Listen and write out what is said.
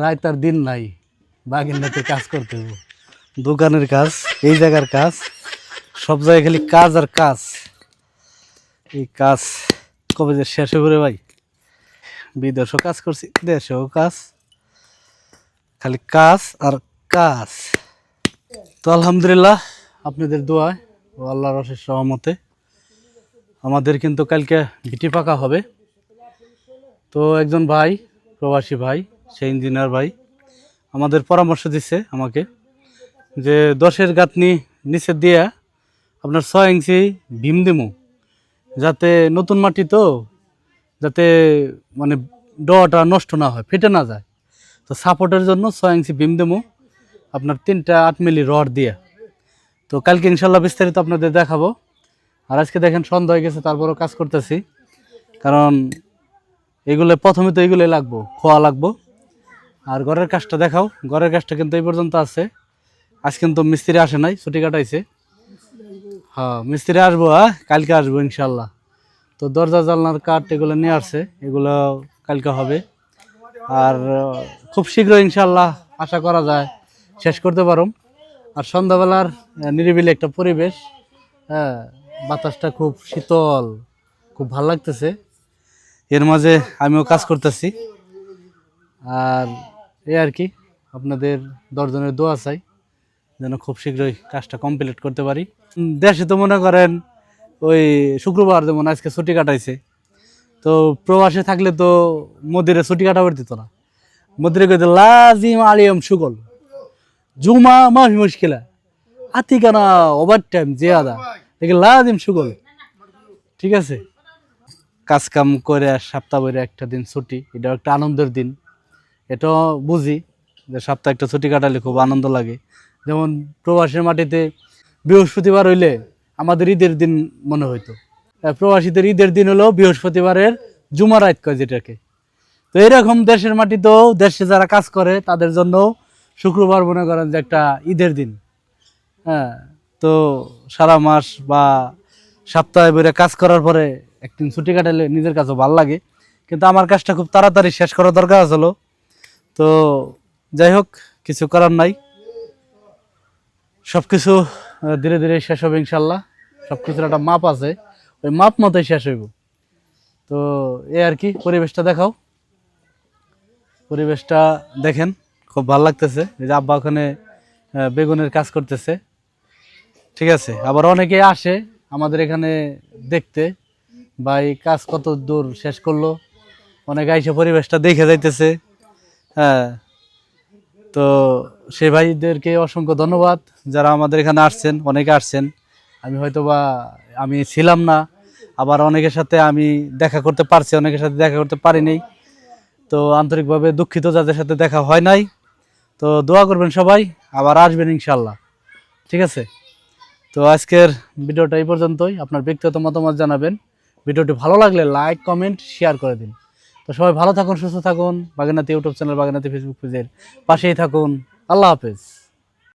রাত আর দিন নাই বাগিন্দাতে কাজ করতে হবে দোকানের কাজ, এই জায়গার কাজ, সব জায়গায় খালি কাজ আর কাজ। এই কাজ কবে যে শেষ হবে ভাই? বিদেশও কাজ করছি, দেশেও কাজ। খালি কাজ আর কাজ। তো আলহামদুলিল্লাহ, আপনাদের দোয়ায় ও আল্লাহর সহমতে আমাদের কিন্তু কালকে ভিটি পাকা হবে। তো একজন ভাই, প্রবাসী ভাই সেই ইঞ্জিনিয়ার ভাই আমাদের পরামর্শ দিচ্ছে আমাকে যে দশের গাঁথনি নিচে দিয়ে আপনার ছয় ইঞ্চি ভীম দিমু, যাতে নতুন মাটি তো, যাতে মানে ডটা নষ্ট না হয়, ফেটে না যায়। তো সাপোর্টের জন্য ছয় ইঞ্চি ভীম দিমু, আপনার তিনটা আট মিলি রড দিয়ে। তো কালকে ইনশাল্লাহ বিস্তারিত আপনাদের দেখাবো। আর আজকে দেখেন সন্ধ্যা হয়ে গেছে, তারপরও কাজ করতেছি। কারণ এগুলো, প্রথমে তো এগুলোই লাগবো, খোয়া লাগবো। আর ঘরের কাজটা দেখাও। ঘরের কাজটা কিন্তু এই পর্যন্ত আছে। আজ কিন্তু মিস্ত্রি আসে নাই, ছুটি কাটাইছে। হ্যাঁ মিস্ত্রি আসব হ্যাঁ? কালকে আসব ইনশাল্লাহ তো দরজা জানলার কাঠ এগুলো নিয়ে আসছে, এগুলো কালকে হবে। আর, খুব শীঘ্র ইনশাল্লাহ আশা করা যায়, শেষ করতে পারো আর সন্ধ্যাবেলার নিরিবিলি একটা পরিবেশ হ্যাঁ বাতাসটা খুব শীতল, খুব ভালো লাগতেছে। এর মাঝে আমিও কাজ করতেছি। আর এই আর কি, আপনাদের দশজনের দোয়া চাই, যেন খুব শীঘ্রই কাজটা কমপ্লিট করতে পারি। দেশে তো মনে করেন ওই শুক্রবার যেমন আজকে ছুটি কাটাইছে, তো প্রবাসে থাকলে তো মদিরে ছুটি কাটাবার দিত না। মদিরে কইতে, লাজিম আলিয়ম সুগল, জুমা মাফি মুশকিলা, আতিকানা ওভার টাইম জিয়াদা, দেখে লাজিম সুগল। ঠিক আছে? কাজ কাম করে সপ্তাহ একটা দিন ছুটি, এটাও একটা আনন্দের দিন। এটাও বুঝি যে সপ্তাহে একটা ছুটি কাটালে খুব আনন্দ লাগে। যেমন প্রবাসের মাটিতে বৃহস্পতিবার হইলে আমাদের ঈদের দিন মনে হইতো। প্রবাসীদের ঈদের দিন হলো বৃহস্পতিবারের জুমার জুমারাত কয় যেটাকে। তো এরকম দেশের মাটিতেও দেশে যারা কাজ করে, তাদের জন্য শুক্রবার মনে করেন যে একটা ঈদের দিন। হ্যাঁ তো সারা মাস বা সপ্তাহে বেড়ে কাজ করার পরে একদিন ছুটি কাটালে নিজের কাছেও ভালো লাগে। কিন্তু আমার কাজটা খুব তাড়াতাড়ি শেষ করা দরকার আসলো তো যাই হোক কিছু করার নাই। সব কিছু ধীরে ধীরে শেষ হবে ইনশাল্লাহ। সব কিছুর একটা মাপ আছে। ওই মাপ মতোই শেষ হইব। তো এ আর কি, পরিবেশটা দেখাও। পরিবেশটা দেখেন, খুব ভালো লাগতেছে। এই যে আব্বা ওখানে বেগুনের কাজ করতেছে। ঠিক আছে, আবার অনেকে আসে আমাদের এখানে দেখতে। বা কাজ কত দূর শেষ করল? অনেকে আইসে পরিবেশটা দেখে যাইতেছে। হ্যাঁ। তো সে ভাইদেরকে অসংখ্য ধন্যবাদ যারা আমাদের এখানে আসছেন, অনেকে আসছেন। আমি হয়তো বা আমি ছিলাম না, আবার অনেকের সাথে আমি দেখা করতে পারছি, অনেকের সাথে দেখা করতে পারিনি তো আন্তরিকভাবে দুঃখিত যাদের সাথে দেখা হয় নাই। তো দোয়া করবেন সবাই, আবার আসবেন ইনশাল্লাহ ঠিক আছে? তো আজকের ভিডিওটা এই পর্যন্তই। আপনার ব্যক্তিগত মতামত জানাবেন। ভিডিওটি ভালো লাগলে লাইক, কমেন্ট, শেয়ার করে দিন। তো সবাই ভালো থাকুন, সুস্থ থাকুন। বাগেনাতি ইউটিউব চ্যানেল বাগানাতে ফেসবুক পেজের পাশেই থাকুন। আল্লাহ হাফেজ।